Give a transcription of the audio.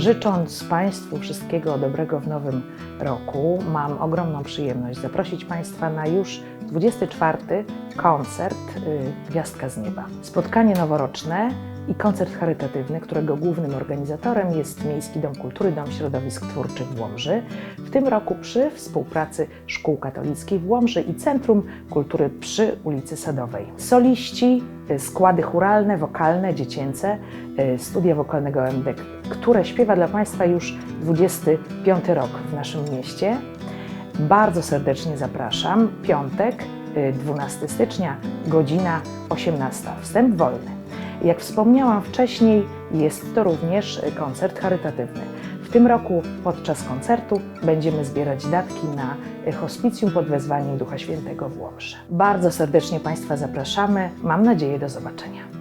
Życząc Państwu wszystkiego dobrego w nowym roku, mam ogromną przyjemność zaprosić Państwa na już 24 koncert y, Gwiazdka z Nieba. Spotkanie noworoczne i koncert charytatywny, którego głównym organizatorem jest Miejski Dom Kultury, Dom Środowisk Twórczych w Łomży. W tym roku przy współpracy Szkół Katolickich w Łomży i Centrum Kultury przy ulicy Sadowej. Soliści, składy churalne, wokalne, dziecięce, y, studia wokalnego MD, które śpiewa dla Państwa już 25 rok w naszym mieście. Bardzo serdecznie zapraszam. Piątek, y, 12 stycznia, godzina 18. Wstęp wolny. Jak wspomniałam wcześniej, jest to również y, koncert charytatywny. W tym roku podczas koncertu będziemy zbierać datki na hospicjum pod wezwaniem Ducha Świętego w Łomży. Bardzo serdecznie Państwa zapraszamy. Mam nadzieję do zobaczenia.